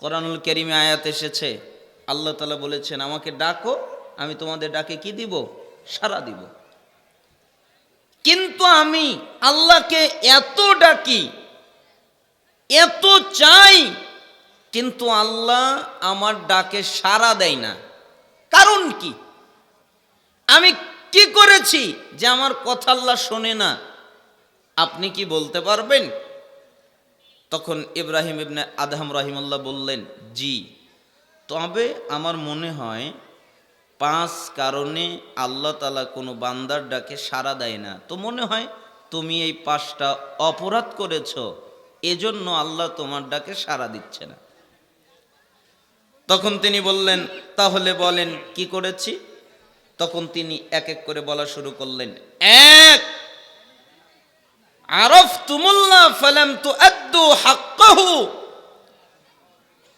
কোরআনুল কেরিমে আয়াত এসেছে। আল্লাহ তালা বলেছেন, আমাকে ডাকো, আমি তোমাদের ডাকে কি দিব? সারা দিব। কিন্তু আমি আল্লাহকে এত ডাকি, এত চাই, কিন্তু আল্লাহ আমার ডাকে সাড়া দেয় না। কারণ কি? আমি কি করেছি যে আমার কথা আল্লাহ শোনে না? আপনি কি বলতে পারবেন? তখন ইব্রাহিম ইবনে আদহাম রাহিমাল্লাহ বললেন, জি, তবে আমার মনে হয় পাঁচ কারণে আল্লাহ তালা কোনো বান্দার ডাকে সাড়া দেয় না। তো মনে হয় তুমি এই পাঁচটা অপরাধ করেছ, এজন্য আল্লাহ তোমার ডাকে সাড়া দিচ্ছে না। তখন তিনি বললেন, তাহলে বলেন, কি করেছি? তখন তিনি এক এক করে বলা শুরু করলেন, এক আরফ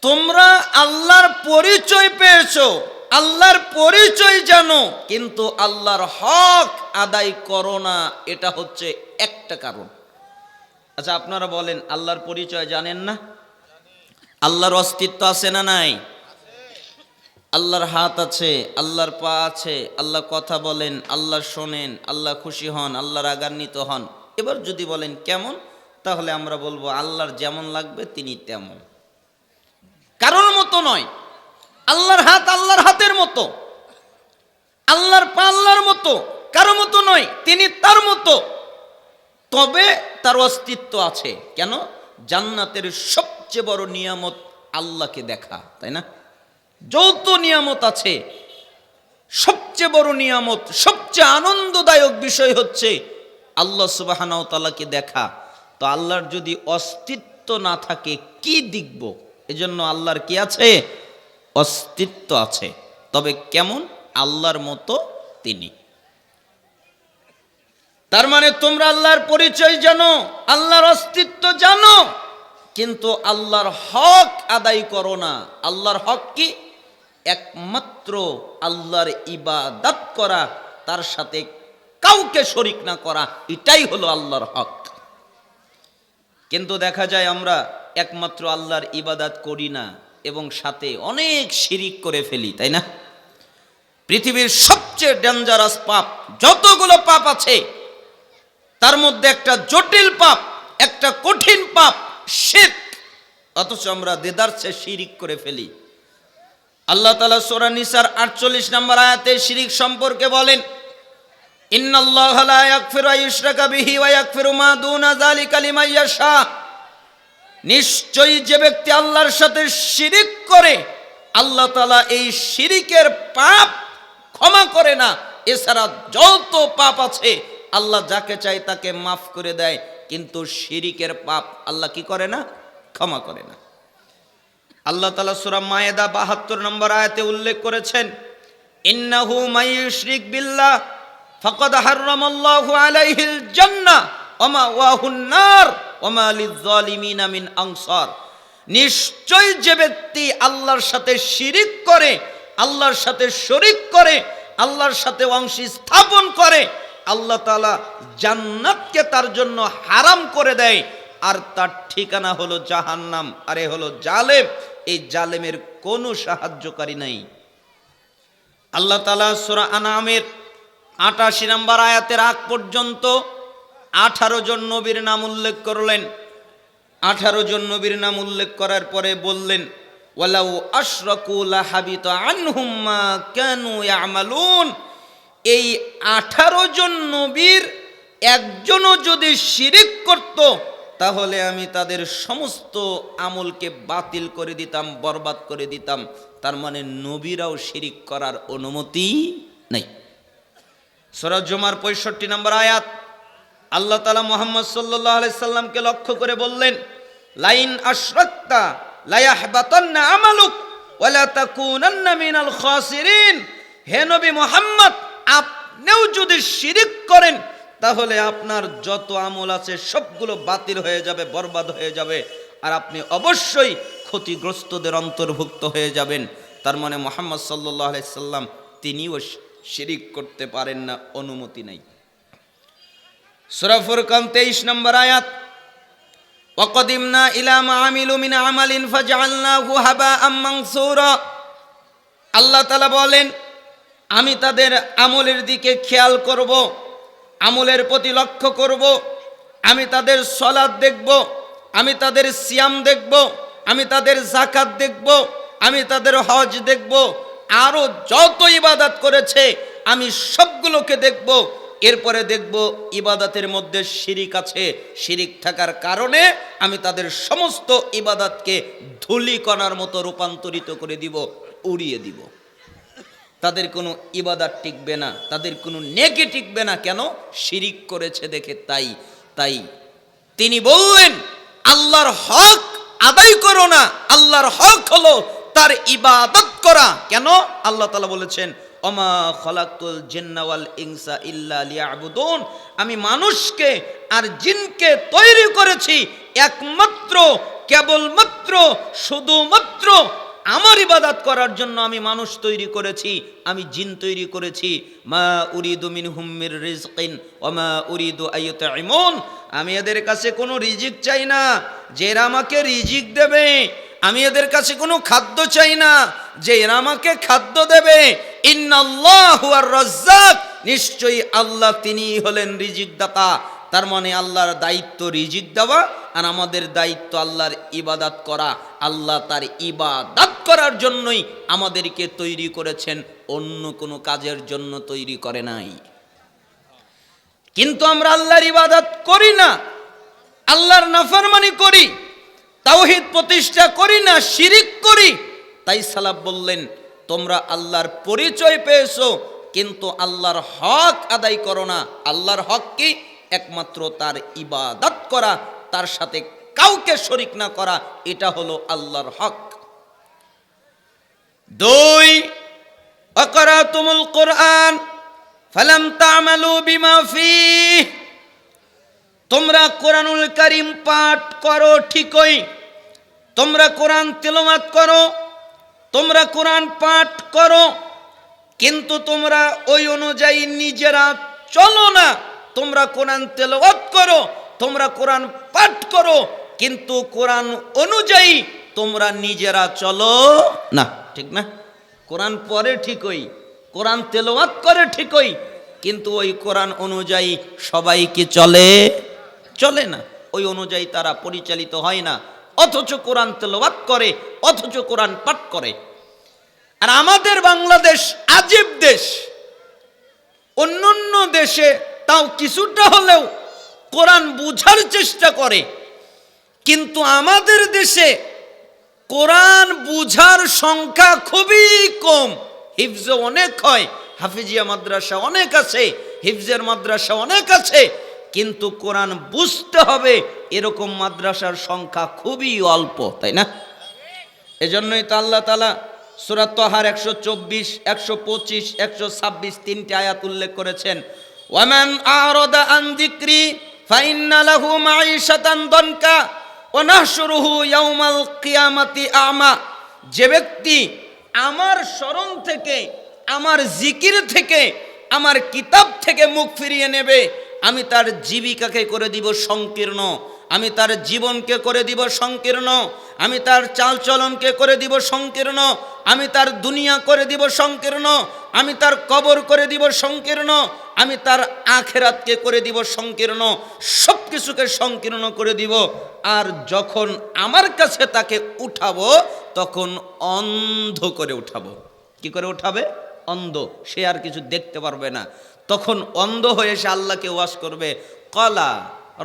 তোমরা আল্লাহর পরিচয় পেয়েছ, আল্লাহর পরিচয় জানো, কিন্তু আল্লাহর হক আদায় করো না, এটা হচ্ছে একটা কারণ। আচ্ছা আপনারা বলেন, আল্লাহর পরিচয় জানেন না? আল্লাহর অস্তিত্ব আছে না নাই? আল্লাহর হাত আছে, আল্লাহর পা আছে, আল্লাহ কথা বলেন, আল্লাহ শোনেন, আল্লাহ খুশি হন, আল্লাহ রাগান্বিত হন। এবার যদি বলেন কেমন, তাহলে আমরা বলব আল্লাহর যেমন লাগবে তিনি তেমন। কারোর মতো নয়। আল্লাহর হাত আল্লাহর হাতের মতো। আল্লাহর পা আল্লাহর মতো। কারও মতো নয়, তিনি তার মতো। তবে তার অস্তিত্ব আছে। কেন? জান্নাতের সবচেয়ে বড় নিয়ামত আল্লাহকে দেখা, তাই না? যৌথ নিয়ামত আছে, সবচেয়ে বড় নিয়ামত, সবচেয়ে আনন্দদায়ক বিষয় হচ্ছে আল্লাহ সুবাহানাও তালাকে দেখা, তো আল্লাহর যদি অস্তিত্ব না থাকে, কি দেখব? এজন্য আল্লাহর কি আছে? অস্তিত্ব আছে। তবে কেমন? আল্লাহর মতো তিনি। তার মানে তোমরা আল্লাহর পরিচয় জানো, আল্লাহর অস্তিত্ব জানো, কিন্তু আল্লাহর হক আদায় করো না। আল্লাহর হক কি? একমাত্র আল্লাহর ইবাদত করা, তার সাথে কাউকে শরিক না করা, এটাই হলো আল্লাহর হক। কিন্তু দেখা যায় আমরা একমাত্র আল্লাহর ইবাদাত করি না এবং সাথে অনেক শিরিক করে ফেলি, তাই না? পৃথিবীর সবচেয়ে ডেঞ্জারাস পাপ, যতগুলো পাপ আছে, তার মধ্যে একটা জটিল পাপ, একটা কঠিন পাপ, শিরক। অথচ আমরা দেদারসে শিরিক করে ফেলি। আল্লাহ তালা সোরা নিসার আটচল্লিশ নম্বর আয়াতে শিরিক সম্পর্কে বলেন লিমান নিশ্চয়ই যে ব্যক্তি আল্লাহর সাথে শিরিক করে, আল্লাহ তালা এই শিরিকের পাপ ক্ষমা করে না। এছাড়া যত পাপ আছে, আল্লাহ যাকে চায় তাকে মাফ করে দেয়। কিন্তু শিরিকের পাপ আল্লাহ কি করে না? ক্ষমা করে না। আল্লাহ তালা সুরা মায়েদা বাহাত্তর নম্বর আয়াতে উল্লেখ করেছেন, ইন্নাহু মাইয়ুশরিক বিল্লাহ। ফাকাদ হাররামাল্লাহু আলাইহিল জান্নাহ ওমা ওয়াহুন নার, ওমা লিয-যালিমিনা মিন আনসার। নিশ্চয় যে ব্যক্তি আল্লাহর সাথে শিরিক করে, আল্লাহর সাথে শরিক করে, আল্লাহর সাথে অংশী স্থাপন করে, আল্লাহ তাআলা জান্নাতকে তার জন্য হারাম করে দেয়। আর তার ঠিকানা হলো জাহান্নাম, আর হলো জালেম। এই জালেমের কোনো সাহায্যকারী নাই। আল্লাহ তালা সুরা আনামের আটাশি নম্বর আয়াতের আগ পর্যন্ত আঠারো জন নবীর নাম উল্লেখ করলেন। আঠারো জন নবীর নাম উল্লেখ করার পরে বললেন, ওয়ালাউ আশরাকুল হাবিত আনহুম্মা কেনু ইয়ামালুন। এই আঠারো জন নবীর একজনও যদি শিরিক করত, তাহলে আমি তাদের সমস্ত আমলকে বাতিল করে দিতাম, বরবাদ করে দিতাম। তার মানে নবীরাও শিরিক করার অনুমতি নেই। সরাজ জমার পঁয়ষট্টি নম্বর আয়াত। আল্লাহ তালা মোহাম্মদ সাল্লাহ সাল্লামকে লক্ষ্য করে বললেন, লাইন আশরাক্তা লায়াহবাতান্না আমালুক ওয়ালা তাকুনান্না মিনাল খাসিরিন। হে নবী মোহাম্মদ, আপনিও যদি শিরিক করেন, তাহলে আপনার যত আমল আছে সবগুলো বাতিল হয়ে যাবে, বরবাদ হয়ে যাবে। আর আপনি অবশ্যই ক্ষতিগ্রস্তদের অন্তর্ভুক্ত হয়ে যাবেন। তার মানে মোহাম্মদ সাল্লাহ সাল্লাম, তিনিও শিরিক করতে পারেন না অনুমতি নেই সুরা ফুরকান তেইশ নম্বর আয়াত وقدمنا إلى ما عملوا من عمل فجعلناه هباء منصورا আল্লাহ তালা বলেন আমি তাদের আমলের দিকে খেয়াল করব আমলের প্রতি লক্ষ্য করব আমি তাদের সলাদ দেখব আমি তাদের সিয়াম দেখব আমি তাদের জাকাত দেখব আমি তাদের হজ দেখব আরও যত ইবাদত করেছে, আমি সবগুলোকে দেখব। এরপরে দেখব ইবাদাতের মধ্যে শিরিক আছে। শিরিক থাকার কারণে আমি তাদের সমস্ত ইবাদতকে ধুলিকণার মতো রূপান্তরিত করে দিব, উড়িয়ে দিব। তাদের কোনো ইবাদাত টিকবে না, তাদের কোনো নেকে টিকবে না। কেন? শিরিক করেছে দেখে তাই তাই। তিনি বললেন, আল্লাহর হক আদায় করো না, আল্লাহর হক হলো তার ইবাদত করা। কেন? আল্লাহ তালা বলেছেন অমা খলাকুল জিন্নাওয়াল ইনসা ইল্লা লিয়াবুদুন। আমি মানুষকে আর জিনকে তৈরি করেছি একমাত্র, কেবলমাত্র, শুধুমাত্র আমার ইবাদত করার জন্য আমি মানুষ তৈরি করেছি, আমি জিন তৈরি করেছি। মা উরিদু মিন হুম্মির রিজকিন, ওমা উরিদু আইয়ুতাইমুন। আমি এদের কাছে কোনো রিজিক চাই না। যে এরা আমাকে রিজিক দেবে আমি এদের কাছে কোনো খাদ্য চাই না। যে এরা আমাকে খাদ্য দেবে। নিশ্চয়ই আল্লাহ তিনিই হলেন রিজিক দাতা তার মানে আল্লাহর দায়িত্ব রিজিক দেওয়া আর আমাদের দায়িত্ব আল্লাহর ইবাদাত করা। আল্লাহ তার ইবাদাত করার জন্যই আমাদেরকে তৈরি করেছেন। অন্য কোনো কাজের জন্য তৈরি করে নাই। কিন্তু আমরা আল্লাহর ইবাদাত করি না। আল্লাহর নাফরমানি করি। তাওহিদ প্রতিষ্ঠা করি না, শিরিক করি। তাই সালাব বললেন, তোমরা আল্লাহর পরিচয় পেয়েছ, কিন্তু আল্লাহর হক আদায় করো না। আল্লাহর হক কি? একমাত্র তার ইবাদত করা, তার সাথে কাউকে শরিক না করা, এটা হলো আল্লাহর হক। দুই অকরাতুমুল কোরআন, ফালাম তামালু বিমা ফিহ। তোমরা কোরআনুল করিম পাঠ করো ঠিকই তোমরা কোরআন তেলাওয়াত করো, তোমরা কোরআন পাঠ করো, কিন্তু তোমরা ওই অনুযায়ী নিজেরা চলো না। তোমরা কোরআন তেলাওয়াত করো, তোমরা কোরআন পাঠ করো, কিন্তু কোরআন অনুযায়ী তোমরা নিজেরা চলো না। ঠিক না? কোরআন পরে ঠিকই, কোরআন তেলাওয়াত করে ঠিকই, কিন্তু ওই কোরআন অনুযায়ী সবাই কি চলে? চলে না। ওই অনুযায়ী তারা পরিচালিত হয় না। অথচ কোরআন তেলাওয়াত করে, অথচ কোরআন পাঠ করে। আর আমাদের বাংলাদেশ আজীব দেশ। অন্যান্য দেশে তাও কিছুটা হলেও কোরআন বুঝার চেষ্টা করে। কিন্তু আমাদের দেশে কোরআন বুঝার সংখ্যা খুবই কম। হিফজ অনেক হয়, হাফিজিয়া মাদ্রাসা অনেক আছে, হিফজের মাদ্রাসা অনেক আছে। কিন্তু কোরআন বুঝতে হবে এরকম মাদ্রাসার সংখ্যা খুবই অল্প, তাই না? এজন্যই তো আল্লাহ তালা সুরাত তহার একশো চব্বিশ, একশো পঁচিশ, একশো ছাব্বিশ তিনটি আয়াত উল্লেখ করেছেন। ওয়ামান আরদা আন দিক্রি ফাইন্না লাহু মাঈশাতান দনকা ওয়া নাহশুরুহু ইয়াউমাল কিয়ামাতি আমা। যে ব্যক্তি আমার স্মরণ থেকে, আমার জিকির থেকে, আমার কিতাব থেকে মুখ ফিরিয়ে নেবে আমি তার জীবিকাকে করে দিব সংকীর্ণ। আমি তার জীবনকে করে দিব সংকীর্ণ। আমি তার চালচলনকে করে দিব সংকীর্ণ। আমি তার দুনিয়া করে দিব সংকীর্ণ। আমি তার কবর করে দিব সংকীর্ণ। আমি তার আখেরাতকে করে দিব সংকীর্ণ। সব কিছুকে সংকীর্ণ করে দিব। আর যখন আমার কাছে তাকে উঠাবো, তখন অন্ধ করে উঠাবো। কি করে উঠাবে? অন্ধ, সে আর কিছু দেখতে পারবে না। তখন অন্ধ হয়ে সে আল্লাহকে ওয়াস করবে, কলা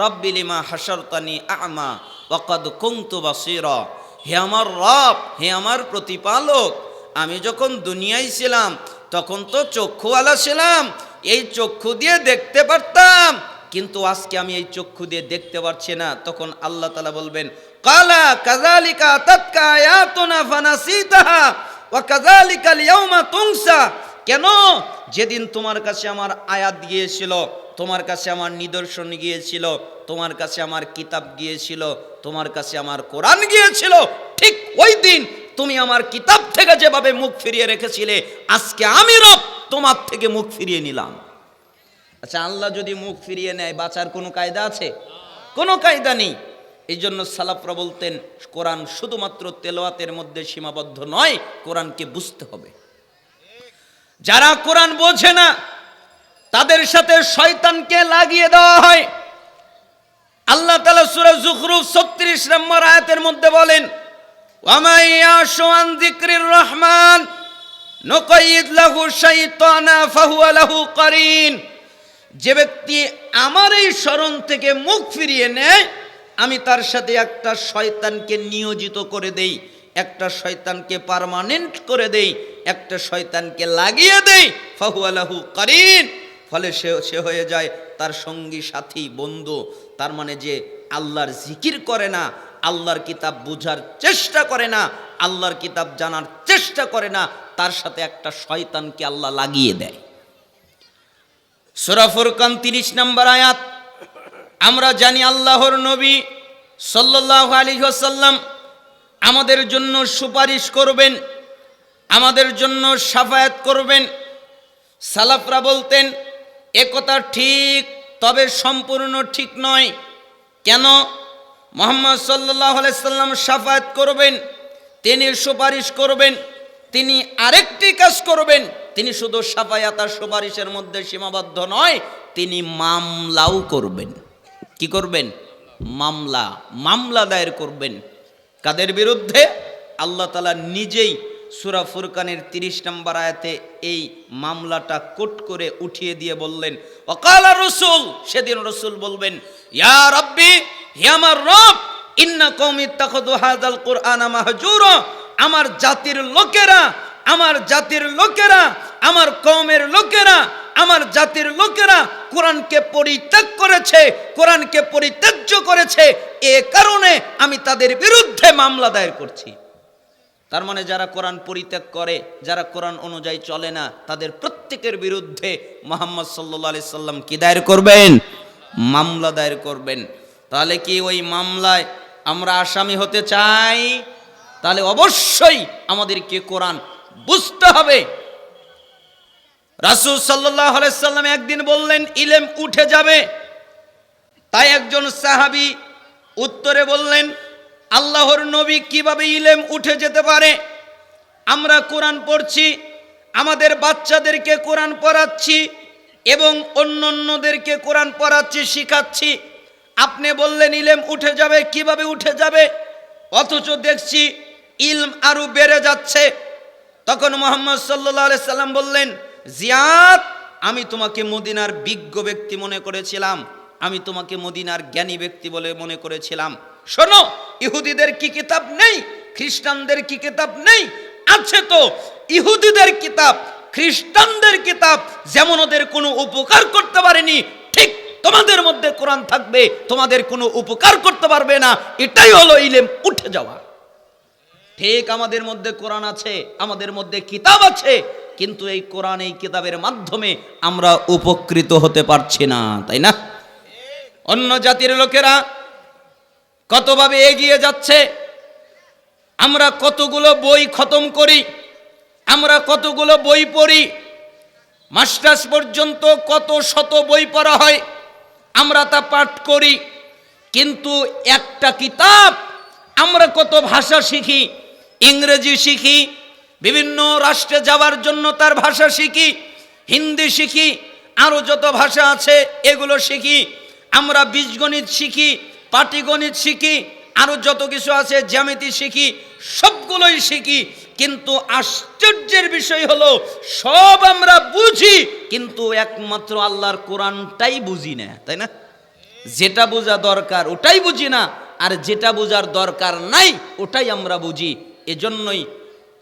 রব্বিলিমা হাসরতানি আমা ওয়াকাদ কুংতু বাসির। হে আমার রব, হে আমার প্রতিপালক, আমি যখন দুনিয়ায় ছিলাম, তখন তো চক্ষুওয়ালা ছিলাম, এই চক্ষু দিয়ে দেখতে পারতাম। কিন্তু আজকে আমি এই চক্ষু দিয়ে দেখতে পারছি না। তখন আল্লাহ তালা বলবেন, কালা কাজালিকা তৎকা আয়াতুনা ফানাসিতাহা। কেন? যেদিন তোমার কাছে আমার আয়াত গিয়েছিল, তোমার কাছে আমার নিদর্শন গিয়েছিল, তোমার কাছে আমার কিতাব গিয়েছিল, তোমার কাছে আমার কোরআন গিয়েছিল, ঠিক ওই দিন তুমি আমার কিতাব থেকে যেভাবে মুখ ফিরিয়ে রেখেছিলে, আজকে আমি রব তোমার থেকে মুখ ফিরিয়ে নিলাম। আচ্ছা আল্লাহ যদি মুখ ফিরিয়ে নেয়, বাঁচার কোনো কায়দা আছে? কোনো কায়দা নেই। এই জন্য সালাফরা বলতেন, কোরআন শুধুমাত্র তেলোয়াতের মধ্যে সীমাবদ্ধ নয়, কোরআনকে বুঝতে হবে। যারা কোরআন বোঝে না, তাদের সাথে শয়তানকে লাগিয়ে দেওয়া হয়। আল্লাহ তালা সুরা জুখরুফ ছত্রিশ নম্বর আয়াতের মধ্যে বলেন রহমান যে ব্যক্তি আমার এই স্মরণ থেকে মুখ ফিরিয়ে নেয় আমি তার সাথে একটা শয়তানকে নিয়োজিত করে দেই, একটা শয়তানকে পার্মানেন্ট করে দেই, একটা শয়তানকে লাগিয়ে দেই, ফাহুয়ালাহু কারিন। ফলে সে সে হয়ে যায় তার সঙ্গী, সাথী, বন্ধু, তার মানে যে আল্লাহর জিকির করে না, আল্লাহর কিতাব বুঝার চেষ্টা করে না, আল্লাহর কিতাব জানার চেষ্টা করে না, তার সাথে একটা শয়তানকে আল্লাহ লাগিয়ে দেয়। সুরা ফুরকান তিরিশ নম্বর আয়াত। আমরা জানি আল্লাহর নবী সাল্লাহ আলী সাল্লাম আমাদের জন্য সুপারিশ করবেন, আমাদের জন্য সাফায়াত করবেন। সালাফরা বলতেন একথা ঠিক, তবে সম্পূর্ণ ঠিক নয়। কেন? মোহাম্মদ সাল্লাহ সাল্লাম সাফায়াত করবেন, তিনি সুপারিশ করবেন, তিনি আরেকটি কাজ করবেন। তিনি শুধু সাফায়াত আর সুপারিশের মধ্যে সীমাবদ্ধ নয়, তিনি মামলাও করবেন। কি করবেন? মামলা। মামলা দায়ের করবেন। কাদের বিরুদ্ধে? আল্লাহ তালা নিজেই সুরা ফুরকানের তিরিশ নম্বর আয়াতে এই মামলাটা কোট করে উঠিয়ে দিয়ে বললেন অকালা রসুল। সেদিন রসুল বলবেন, ইয়া রব্বি, হে আমার রব, ইন্না কৌমি তাখদু হাদাল কোরআন মাহজুর। আমার জাতির লোকেরা, আমার জাতির লোকেরা, আমার কওমের লোকেরা আমার জাতির লোকেরা কোরআনকে পরিত্যাগ করেছে, কোরআনকে পরিত্যাজ্য করেছে। এ কারণে আমি তাদের বিরুদ্ধে মামলা দায়ের করছি। তার মানে যারা কোরআন পরিত্যাগ করে, যারা কোরআন অনুযায়ী চলে না, তাদের প্রত্যেকের বিরুদ্ধে মোহাম্মদ সাল্লা সাল্লাম কি দায়ের করবেন? মামলা দায়ের করবেন। তাহলে কি ওই মামলায় আমরা আসামি হতে চাই? তাহলে অবশ্যই আমাদেরকে কোরআন বুঝতে হবে। রাসুল সাল্লাহ সাল্লাম একদিন বললেন, ইলেম উঠে যাবে। তাই একজন সাহাবি উত্তরে বললেন, আল্লাহর নবী কীভাবে ইলেম উঠে যেতে পারে? আমরা কোরআন পড়ছি, আমাদের বাচ্চাদেরকে কোরআন পড়াচ্ছি এবং অন্য অন্যদেরকে কোরআন পড়াচ্ছি, শিখাচ্ছি। আপনি বললেন, ইলেম উঠে যাবে, কীভাবে উঠে যাবে? অথচ দেখছি ইলম আরও বেড়ে যাচ্ছে। তখন মোহাম্মদ সাল্লাহ সাল্লাম বললেন জিয়াদ, আমি তোমাকে মদিনার বিজ্ঞ ব্যক্তি মনে করেছিলাম। আমি তোমাকে মদিনার জ্ঞানী ব্যক্তি বলে মনে করেছিলাম। শোনো, ইহুদিদের কি কিতাব নেই? খ্রিস্টানদের কি কিতাব নেই? আছে তো, ইহুদিদের কিতাব, খ্রিস্টানদের কিতাব, যেমন ওদের কোনো উপকার করতে পারেনি, ঠিক তোমাদের মধ্যে কোরআন থাকবে, তোমাদের কোনো উপকার করতে পারবে না। এটাই হলো ইলেম, উঠে যাওয়া। ঠিক আমাদের মধ্যে কোরআন আছে, আমাদের মধ্যে কিতাব আছে কিন্তু এই কোরআন, এই কিতাবের মাধ্যমে আমরা উপকৃত হতে পারছি না, তাই না? অন্য জাতির লোকেরা কতভাবে এগিয়ে যাচ্ছে? আমরা কতগুলো বই খতম করি? আমরা কতগুলো বই পড়ি? মাস্টার্স পর্যন্ত কত শত বই পড়া হয়? আমরা তা পাঠ করি। কিন্তু একটা কিতাব আমরা কত ভাষা শিখি, ইংরেজি শিখি বিভিন্ন রাষ্ট্রে যাওয়ার জন্য তার ভাষা শিখি, হিন্দি শিখি আরও যত ভাষা আছে এগুলো শিখি, আমরা বীজগণিত শিখি, পাটিগণিত শিখি আরও যত কিছু আছে জ্যামিতি শিখি, সবগুলোই শিখি, কিন্তু আশ্চর্যের বিষয় হলো সব আমরা বুঝি, কিন্তু একমাত্র আল্লাহর কোরআনটাই বুঝি না, তাই না? যেটা বোঝা দরকার ওটাই বুঝি না, আর যেটা বোঝার দরকার নাই ওটাই আমরা বুঝি, এজন্যই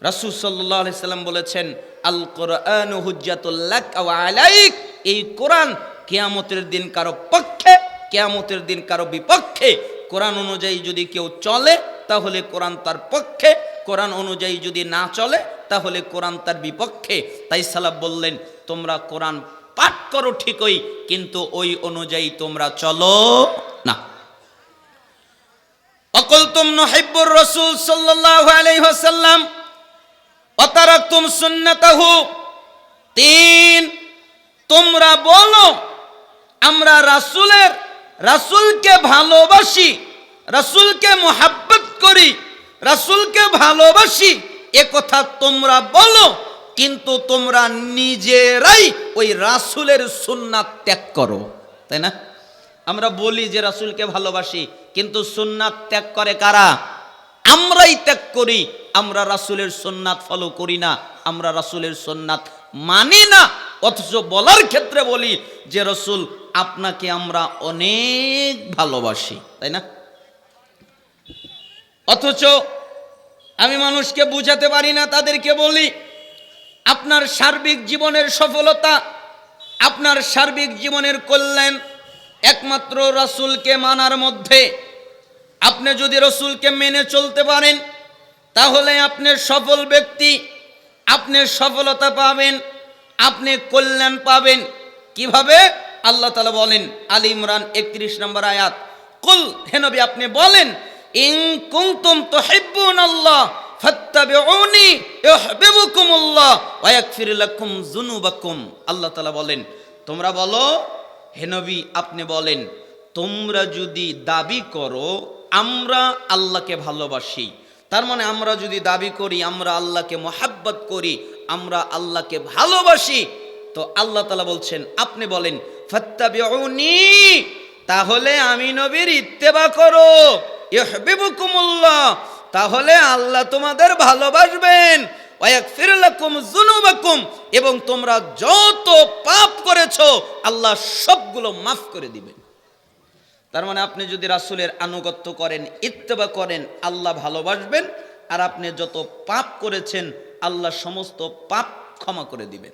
রাসুল সাল্লাহ সাল্লাম বলেছেন আল কোরআন হুজ্জাতুল্লাক আলাইক। এই কোরআন কেয়ামতের দিন কারও পক্ষে, কেয়ামতের দিন কারও বিপক্ষে। কোরআন অনুযায়ী যদি কেউ চলে, তাহলে কোরআন তার পক্ষে। কোরআন অনুযায়ী যদি না চলে, তাহলে কোরআন তার বিপক্ষে। তাই সালাব বললেন, তোমরা কোরআন পাঠ করো ঠিকই, কিন্তু ওই অনুযায়ী তোমরা চলো না। অকলতুম নহিব্বুর রসুল সাল্লাল্লাহু আলাইহি অতারাকতুম সুন্নাতাহু। তিন, তোমরা বলো, আমরা রাসূলের, রাসূলকে ভালোবাসি, রাসূলকে মোহাব্বত করি, রাসূলকে ভালোবাসি, এ কথা তোমরা বলো, কিন্তু তোমরা নিজেরাই ওই রাসূলের সুন্নাত ত্যাগ করো, তাই না? আমরা বলি যে রাসূলকে ভালোবাসি, কিন্তু সুন্নাত ত্যাগ করে কারা? আমরাই ত্যাগ করি, আমরা রাসূলের সুন্নাত ফলো করি না, আমরা রাসূলের সুন্নাত মানি না। অথচ বলার ক্ষেত্রে বলি যে, রসুল, আপনাকে আমরা অনেক ভালোবাসি। তাই না? অথচ আমি মানুষকে বুঝাতে পারি না, তাদেরকে বলি, আপনার সার্বিক জীবনের সফলতা, আপনার সার্বিক জীবনের কল্যাণ একমাত্র রসুলকে মানার মধ্যে আপনি যদি রসুলকে মেনে চলতে পারেন, তাহলে আপনি সফল ব্যক্তি, আপনি সফলতা পাবেন, আপনি কল্যাণ পাবেন। কীভাবে? আল্লাহ তালা বলেন, আলী ইমরান একত্রিশ নম্বর আয়াত, কুল হেনবি আপনি বলেন ইং কুমতুম তো হেব্বুন আল্লাহ, ফাত্তাবিউনি ইউহিব্বুকুমুল্লাহ ওয়া ইয়াগফির লাকুম যুনুবাকুম। আল্লাহ তাআলা বলেন, তোমরা বলো, হে নবী, আপনি বলেন, তোমরা যদি দাবি করো আমরা আল্লাহকে ভালোবাসি। তার মানে আমরা যদি দাবি করি, আমরা আল্লাহকে মোহাব্বত করি, আমরা আল্লাহকে ভালোবাসি, তো আল্লাহ তালা বলছেন, আপনি বলেন, ফাত্তাবিউনি, তাহলে আমি নবীর ইত্তেবা করো ইহবিবুকুমুল্লাহ তাহলে আল্লাহ তোমাদের ভালোবাসবেন এবং তোমরা যত পাপ করেছ, আল্লাহ সবগুলো মাফ করে দিবেন। তার মানে আপনি যদি রাসূলের আনুগত্য করেন, ইত্তেবা করেন, আল্লাহ ভালোবাসবেন, আর আপনি যত পাপ করেছেন, আল্লাহ সমস্ত পাপ ক্ষমা করে দিবেন।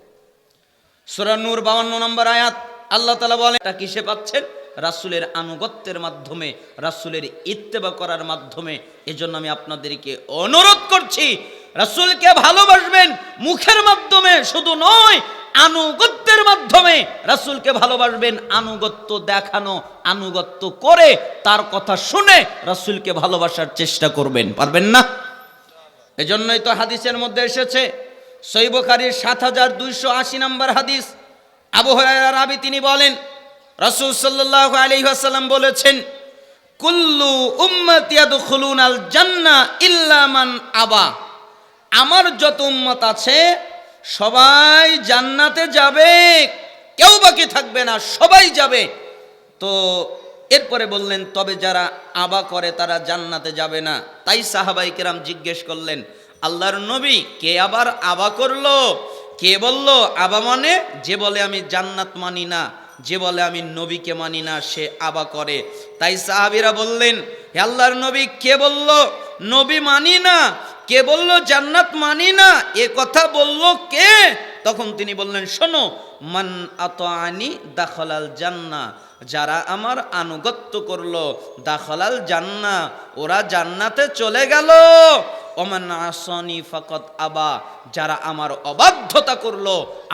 সূরা নূর 52 নম্বর আয়াত, আল্লাহ তালা বলেন, এটা কিসে পাচ্ছেন? রাসূলের আনুগত্যের মাধ্যমে, রাসূলের ইত্তেবা করার মাধ্যমে। এজন্য আমি আপনাদেরকে অনুরোধ করছি, রাসূলকে ভালোবাসবেন, মুখের মাধ্যমে শুধু নয় আনুগত্যের মাধ্যমে রাসূলকে ভালোবাসবেন, আনুগত্য দেখানো, আনুগত্য করে তার কথা শুনে রাসূলকে ভালোবাসার চেষ্টা করবেন। পারবেন না? এজন্যই তো হাদিসের মধ্যে এসেছে সৈবকারীর সাত হাজার দুইশো আশি নম্বর হাদিস। আবু হুরায়রা রাবি তিনি বলেন, রাসূল সাল্লাল্লাহু আলাইহি ওয়াসাল্লাম বলেছেন, কুল্লু উম্মতি ইয়াদখুলুন আল জান্নাহ ইল্লা মান আবা। আমার যত উম্মত আছে সবাই জান্নাতে যাবে, কেউ বাকি থাকবে না, সবাই যাবে। তো এরপরে বললেন, তবে যারা আবা করে তারা জান্নাতে যাবে না। তাই সাহাবাই কেরাম জিজ্ঞেস করলেন, আল্লাহর নবী কে আবার আবা করল? কে বলল? আবা মানে? যে বলে, আমি জান্নাত মানি না। যে বলে, আমি নবীকে মানি না, সে আবা করে। তাই সাহাবিরা বললেন, হে আল্লাহর নবী, কে বলল? নবী মানি না। কে বলল? জান্নাত মানি না। এ কথা বলল কে? তখন তিনি বললেন, শোনো, মান আতআনি দাখলাল জান্না যারা আমার আনুগত্য করল, দাখলাল জান্না ওরা জান্নাতে চলে গেল। ওমান আসনি ফাকত আবা, যারা আমার অবাধ্যতা করল,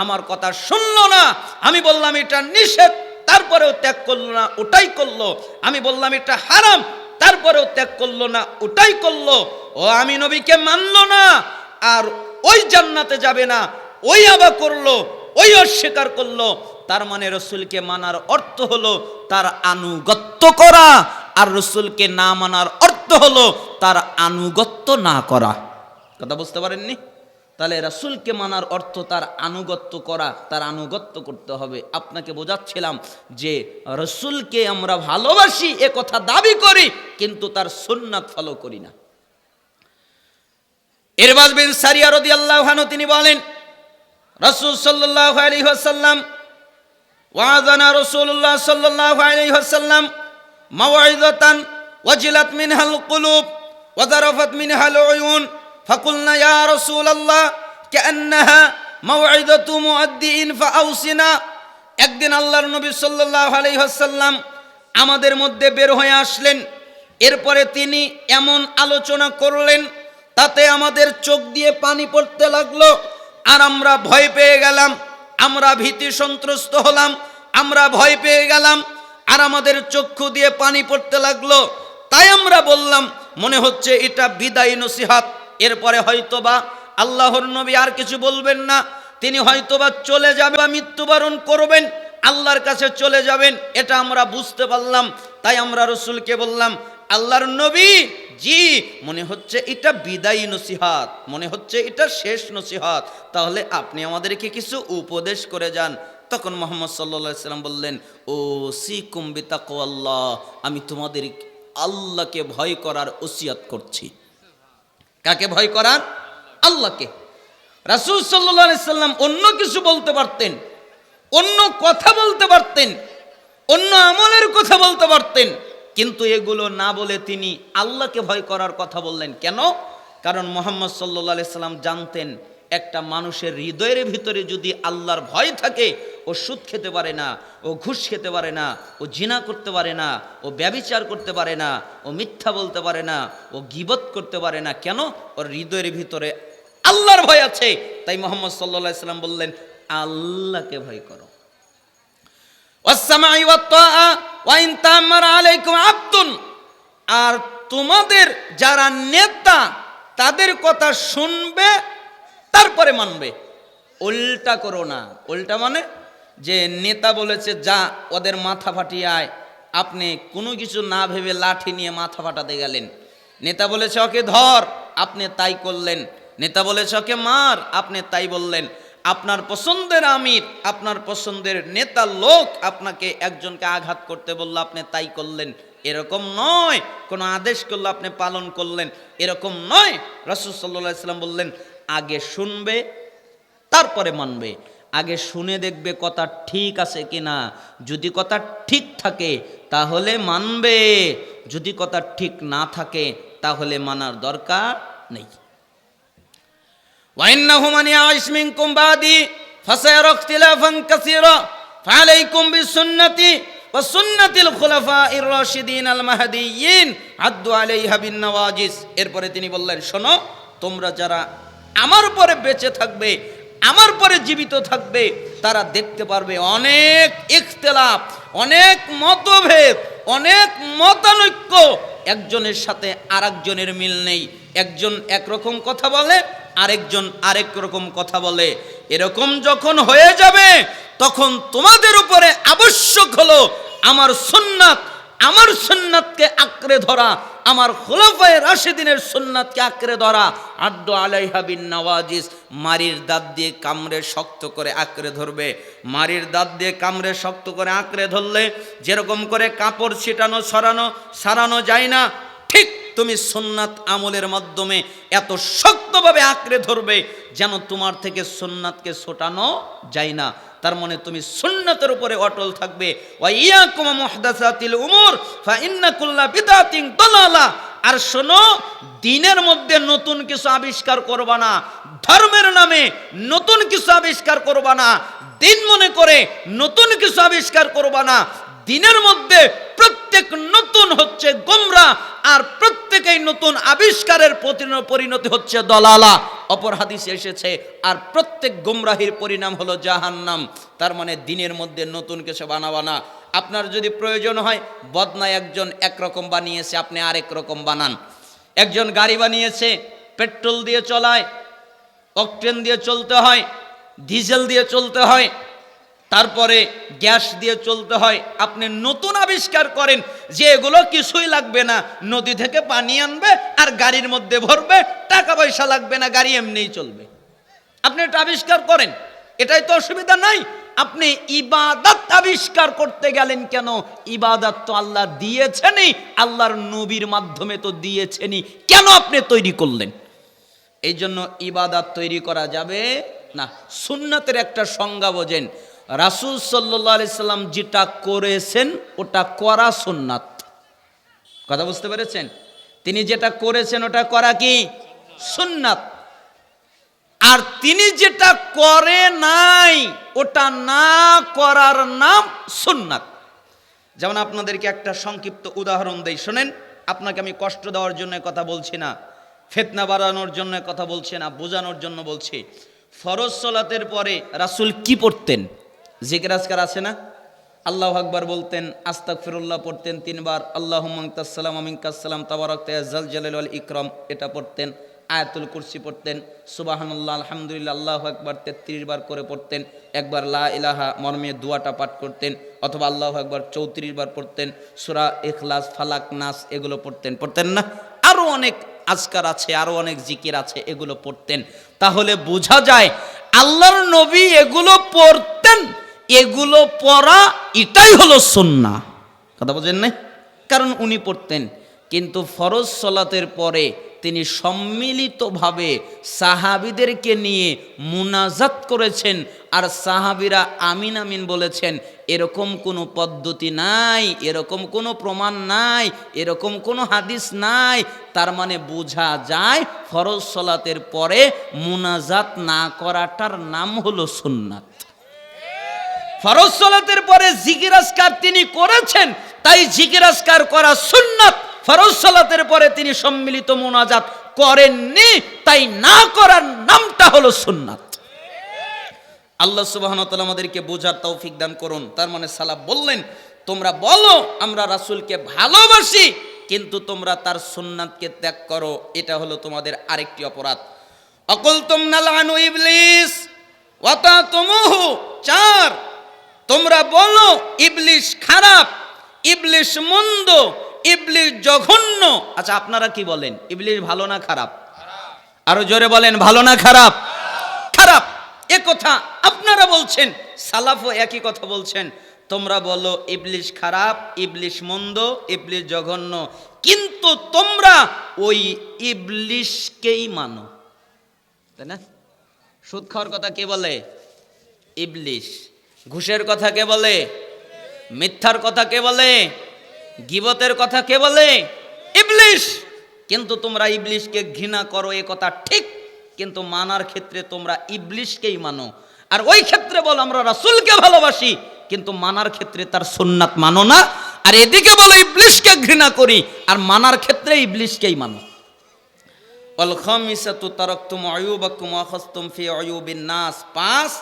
আমার কথা শুনলো না, আমি বললাম এটা নিষেধ, তারপরেও ত্যাগ করল না, ওটাই করল, আমি বললাম এটা হারাম, তারপরেও ত্যাগ করল না, ওটাই করল, ও আমি নবীকে মানলো না, আর ওই জান্নাতে যাবে না, ওই আবা করল, ওই অস্বীকার করল, তার মানে রসুলকে মানার অর্থ হলো তার আনুগত্য করা, আর রসুলকে না মানার অর্থ হলো তার আনুগত্য না করা। কথা বুঝতে পারেননি? তাহলে রাসূলকে মানার অর্থ তার আনুগত্য করা, তার আনুগত্য করতে হবে। আপনাকে বোঝাচ্ছিলাম যে রসুলকে আমরা ভালোবাসি, এ কথা দাবি করি, কিন্তু তার সুন্নাত ফলো করি না। এরবাজ বিন সারিয়া রাদিয়াল্লাহু আনহু, তিনি বলেন, রাসূল সাল্লাল্লাহু আলাইহি ওয়াসাল্লাম ওয়াযানা রাসূলুল্লাহ সাল্লাল্লাহু আলাইহি ওয়াসাল্লাম মাওয়াইযাতান ওয়াজিলাত মিনহাল কুলুব ওয়াযারাফাত মিনহাল উয়ুন। ফাকুলনা, ইয়া রাসূলাল্লাহ কান্নাহা মাওয়াইযাতু মুআদ্দিন ফাআউসিনা। একদিন আল্লাহর নবী সাল্লাল্লাহু আলাইহি ওয়াসাল্লাম আমাদের মধ্যে বের হয়ে আসলেন। এরপরে তিনি এমন আলোচনা করলেন, তাতে আমাদের চোখ দিয়ে পানি পড়তে লাগল। আর আমরা ভয় পেয়ে গেলাম, আমরা ভীতি সন্ত্রস্ত হলাম, আমরা ভয় পেয়ে গেলাম, আর আমাদের চক্ষু দিয়ে পানি পড়তে লাগল। তাই আমরা বললাম, মনে হচ্ছে এটা বিদায় নসিহাত। এরপরে হয়তোবা আল্লাহর নবী আর কিছু বলবেন না। তিনি হয়তোবা চলে যাবে বা মৃত্যুবরণ করবেন, আল্লাহর কাছে চলে যাবেন, এটা আমরা বুঝতে পারলাম। তাই আমরা রসুলকে বললাম, আল্লাহর নবী, জি, মনে হচ্ছে এটা বিদায়ী নসিহাত, মনে হচ্ছে এটা শেষ নসিহাত। তাহলে আপনি আমাদেরকে কিছু উপদেশ করে যান। তখন মোহাম্মদ সাল্লা সাল্লাম বললেন ও সি কুম্বি আল্লাহ আমি তোমাদের আল্লাহকে ভয় করার ওসিয়াত করছি। কাকে ভয় করার? আল্লাহকে। রাসুল সাল্লাহ সাল্লাম অন্য কিছু বলতে পারতেন, অন্য কথা বলতে পারতেন, অন্য আমলের কথা বলতে পারতেন, কিন্তু এগুলো না বলে তিনি আল্লাহকে ভয় করার কথা বললেন। কেন? কারণ মোহাম্মদ সাল্লাহ সাল্লাম জানতেন, একটা মানুষের হৃদয়ের ভিতরে যদি আল্লাহর ভয় থাকে ও সুদ খেতে পারে না, ও ঘুষ খেতে পারে না, ও জিনা করতে পারে না, ও ব্যবিচার করতে পারে না, ও মিথ্যা বলতে পারে না, ও গিবত করতে পারে না। কেন? ওর হৃদয়ের ভিতরে আল্লাহর ভয় আছে। তাই মোহাম্মদ সাল্লাহ সাল্লাম বললেন, আল্লাহকে ভয় করো। আর তোমাদের যারা নেতা, তাদের কথা শুনবে, তারপরে মানবে। উল্টা করো না। উল্টা মানে যে নেতা বলেছে, যা, ওদের মাথা ফাটিয়ে আয়। আপনি কোনো কিছু না ভেবে লাঠি নিয়ে মাথা ফাটাতে গেলেন। নেতা বলেছে, ওকে ধর। আপনি তাই করলেন। নেতা বলেছে, ওকে মার। আপনি তাই বললেন। আপনার পছন্দের আমির, আপনার পছন্দের নেতা লোক আপনাকে একজনকে আঘাত করতে বলল, আপনি তাই করলেন। এরকম নয়, কোনো আদেশ করলে, আপনি পালন করলেন। এরকম নয়, রসুল সাল্লাহ সাল্লাম বললেন, আগে শুনবে, তারপরে মানবে। আগে শুনে দেখবে কথা ঠিক আছে কিনা যদি কথা ঠিক থাকে তাহলে মানবে যদি কথা ঠিক না থাকে তাহলে মানার দরকার নেই وإنه من يعش منكم بعدي فسيرى اختلافا كثيرا فعليكم بسنتي وسنة الخلفاء الراشدين المهديين عدوا عليها بالنواجس এরপরে তিনি বললেন শোনো তোমরা যারা আমার পরে বেঁচে থাকবে আমার পরে জীবিত থাকবে, তারা দেখতে পারবে অনেক ইখতলাফ, অনেক মতভেদ, অনেক মতানৈক্য। একজনের সাথে আরেকজনের মিল নেই। একজন একরকম কথা বলে, আরেকজন আরেক রকম কথা বলে। এরকম যখন হয়ে যাবে, তখন তোমাদের উপরে আবশ্যক হলো আমার সুন্নাত আমার সুন্নাতকে আঁকড়ে ধরা, আমার খোলাফায় রাশেদিনের সুন্নাতকে আঁকড়ে ধরা আড্ড আলাইহা বিন নওয়াজিস মারির দাঁত দিয়ে কামড়ে শক্ত করে আঁকড়ে ধরবে। মারির দাঁত দিয়ে কামড়ে শক্ত করে আঁকড়ে ধরলে যেরকম করে কাপড় ছিটানো, সরানো, সারানো যায় না, ঠিক তুমি সুন্নাত আমলের মাধ্যমে এত শক্তভাবে আঁকড়ে ধরবে, যেন তোমার থেকে সুন্নাতকে ছোটানো যায় না। তার মানে তুমি সুন্নাতের উপরে অটল থাকবে। আর শোনো, দিনের মধ্যে নতুন কিছু আবিষ্কার করবা না। ধর্মের নামে নতুন কিছু আবিষ্কার করবা না। দিন মনে করে নতুন কিছু আবিষ্কার করবা না। দিনের মধ্যে প্রত্যেক নতুন হচ্ছে গোমরা আর প্রত্যেকেই নতুন আবিষ্কারের পরিণতি হচ্ছে দলালা। অপর হাদিসে এসেছে, আর প্রত্যেক গোমরাহির পরিণাম হলো জাহান্নাম। তার মানে দিনের মধ্যে নতুন কিছু বানাবা না। আপনার যদি প্রয়োজন হয়, বদনায় একজন একরকম বানিয়েছে, আপনি আরেক রকম বানান। একজন গাড়ি বানিয়েছে, পেট্রোল দিয়ে চলায়, অকটেন দিয়ে চলতে হয়, ডিজেল দিয়ে চলতে হয় তারপরে গ্যাস দিয়ে চলতে হয়। আপনি নতুন আবিষ্কার করেন যে এগুলো কিছুই লাগবে না। নদী থেকে পানি আনবে আর গাড়ির মধ্যে ভরবে, টাকা পয়সা লাগবে না, গাড়ি এমনিই চলবে। আপনি এটা আবিষ্কার করেন। এটাই তো অসুবিধা নাই। আপনি ইবাদত আবিষ্কার করতে গেলেন কেন? ইবাদত তো আল্লাহ দিয়েছেনই। আল্লাহর নবীর মাধ্যমে তো দিয়েছেনই। কেন আপনি তৈরি করলেন? এই জন্য ইবাদাত তৈরি করা যাবে না। সুন্নাতের একটা সংজ্ঞা বোঝেন। রাসুল সাল্লাহ আলি সাল্লাম যেটা করেছেন, ওটা করা সুন্নাত। কথা বুঝতে পেরেছেন? তিনি যেটা করেছেন, ওটা করা কি? সুন্নাত। আর তিনি যেটা করে নাই, ওটা না করার নাম সুন্নাত। যেমন আপনাদেরকে একটা সংক্ষিপ্ত উদাহরণ দেই, শোনেন। আপনাকে আমি কষ্ট দেওয়ার জন্য কথা বলছি না, ফেতনা বাড়ানোর জন্য কথা বলছি না, বোঝানোর জন্য বলছি। ফরজ সলাতের পরে রাসূল কি পড়তেন? জিকির আজকার আছে না? আল্লাহ আকবার বলতেন আস্তাক ফিরুল্লাহ পড়তেন তিনবার আল্লাহ মাংতাসালাম আমিনকাসালাম তাবারক তায়াজ্জাল জালাল ইকরাম, এটা পড়তেন, আয়াতুল কুরসি পড়তেন, সুবাহানুল্লাহ, আলহামদুলিল্লাহ, আল্লাহ একবার তেত্রিশ বার করে পড়তেন, একবার লা ইলাহা মর্মে দুয়াটা পাঠ করতেন, অথবা আল্লাহ একবার চৌত্রিশ বার পড়তেন, সুরা ইখলাস, ফালাক, নাস, এগুলো পড়তেন পড়তেন না? আরও অনেক আজকার আছে আরও অনেক জিকির আছে, এগুলো পড়তেন। তাহলে বোঝা যায়, আল্লাহর নবী এগুলো পড়তেন। এগুলো পড়া, এটাই হলো সুন্না কথা বোঝেন নাই? কারণ উনি পড়তেন। কিন্তু ফরজ সলাতের পরে তিনি সম্মিলিতভাবে সাহাবিদেরকে নিয়ে মুনাজাত করেছেন আর সাহাবিরা আমিন আমিন বলেছেন, এরকম কোনো পদ্ধতি নাই, এরকম কোনো প্রমাণ নাই, এরকম কোনো হাদিস নাই। তার মানে বোঝা যায় ফরজ সলাতের পরে মুনাজাত না করাটার নাম হলো সুন্নাত। ফরজ সলাতের পরে জিকির আসকার তিনি করেছেন, তাই জিকির আসকার করা সুন্নাত। ফরজ সলাতের পরে তিনি সম্মিলিত মোনাজাত করেননি, তাই না করার নামটা হলো সুন্নাত। আল্লাহ সুবাহন আমাদেরকে বোঝার তৌফিক দান করুন। তার মানে সালাব বললেন, তোমরা বলো, আমরা রাসূলকে ভালোবাসি, কিন্তু তোমরা তার সুন্নাতকে ত্যাগ করো। এটা হলো তোমাদের আরেকটি অপরাধ। অকল তোমরা লানু ইবলিস ওয়াতা চার। তোমরা বলো, ইবলিশ খারাপ, ইবলিশ মন্দ, ইবলিশ জঘন্য। আচ্ছা আপনারা কি বলেন, ইবলিশ ভালো না খারাপ? আরও জোরে বলেন, ভালো না খারাপ? খারাপ। এ কথা আপনারা বলছেন, সালাফও একই কথা বলছেন। তোমরা বলো, ইবলিশ খারাপ, ইবলিশ মন্দ, ইবলিশ জঘন্য। কিন্তু তোমরা ওই ইবলিশকেই মানো। তাই না? সুদ খাওয়ার কথা কে বলে? ইবলিশ। ঘুষের কথা কে বলে? মিথ্যার কথা কে বলে? গিবতের কথা কে বলে? ইবলিশ! কিন্তু তোমরা ইবলিশকে ঘৃণা করো, এ কথা ঠিক, কিন্তু মানার ক্ষেত্রে তোমরা ইবলিশকেই মানো। আর ওই ক্ষেত্রে বলো, আমরা রাসুলকে ভালোবাসি, কিন্তু মানার ক্ষেত্রে তার সুন্নাত মানো না। আর এদিকে বলো, ইবলিশকে ঘৃণা করি, আর মানার ক্ষেত্রে ইবলিশকেই মানো। অল খামিসাতু তারাকতুম আয়ুবাকুম আখাসতুম ফি আয়ুবিন নাস। পাঁচ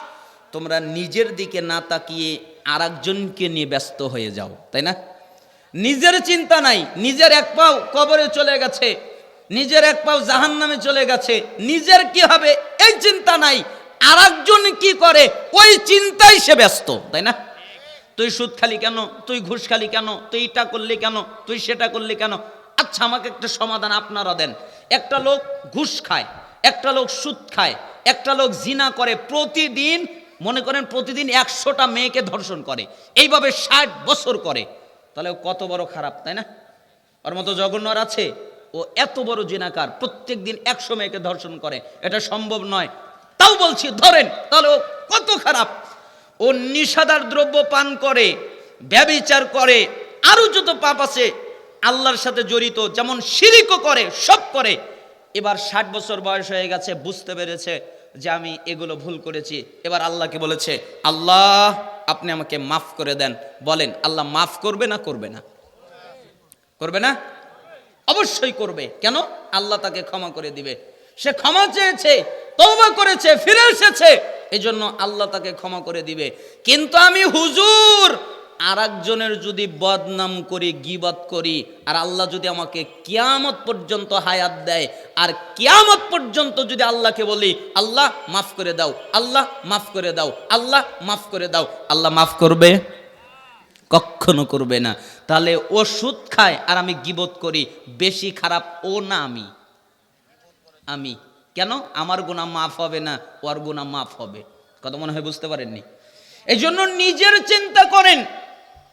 তোমরা নিজের দিকে না তাকিয়ে আরেকজনকে নিয়ে ব্যস্ত হয়ে যাও, তাই না? নিজের চিন্তা নাই, নিজের এক পাও কবরে চলে গেছে, নিজের এক পাও জাহান্নামে চলে গেছে, নিজের কি হবে এই চিন্তা নাই, আরেকজন কি করে ওই চিন্তাই সে ব্যস্ত, তাই না? তুই সুদ খালি কেন, তুই ঘুষ খালি কেন, তুই এটা করলি কেন, তুই সেটা করলি কেন? আচ্ছা আমাকে একটা সমাধান আপনারা দেন। একটা লোক ঘুষ খায়, একটা লোক সুদ খায়, একটা লোক জিনা করে প্রতিদিন মনে করেন প্রতিদিন একশোটা মেয়েকে ধর্ষণ করে, এইভাবে ষাট বছর করে। তাহলে ও কত বড় খারাপ, তাই না? ওর মতো জঘন্য আছে? ও এত বড় জিনাকার প্রত্যেক দিন একশো মেয়েকে ধর্ষণ করে, এটা সম্ভব নয়। তাও বলছি, ধরেন, তাহলে ও কত খারাপ। ও নিষাদার দ্রব্য পান করে, ব্যবিচার করে আরও যত পাপ আছে, আল্লাহর সাথে জড়িত, যেমন শিরিকও করে, সব করে। এবার ষাট বছর বয়স হয়ে গেছে, বুঝতে পেরেছে যে আমি এগুলো ভুল করেছি। এবার আল্লাহকে বলেছে, আল্লাহ, আপনি আমাকে মাফ করে দেন। বলেন, আল্লাহ মাফ করবে না করবে না। করবে না? অবশ্যই করবে। কেন? আল্লাহ তাকে ক্ষমা করে দিবে। সে ক্ষমা চেয়েছে, তওবা করেছে, ফিরে এসেছে। এজন্য আল্লাহ তাকে ক্ষমা করে দিবে। কিন্তু আমি হুজুর আর একজনের যদি বদনাম করি, গিবত করি, আর আল্লাহ যদি আমাকে কিয়ামত পর্যন্ত হায়াত দেয়, আর কিয়ামত পর্যন্ত যদি আল্লাহকে বলি, আল্লাহ মাফ করে দাও, আল্লাহ মাফ করে দাও, আল্লাহ মাফ করে দাও। আল্লাহ মাফ করবে? কখনো করবে না। তাহলে ও সুদ খায় আর আমি গিবত করি, বেশি খারাপ ও না আমি। আমি। কেন? আমার গুণা মাফ হবে না, ওর গুণা মাফ হবে। কথা মনে হয় বুঝতে পারেননি? এই জন্য নিজের চিন্তা করেন।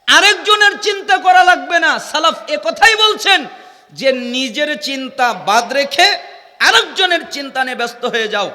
আরেকজনের চিন্তা করা লাগবে না। সালাফ এ কথাই বলছেন যে নিজের চিন্তা বাদ রেখে আরেকজনের চিন্তা নিয়ে ব্যস্ত হয়ে যাও।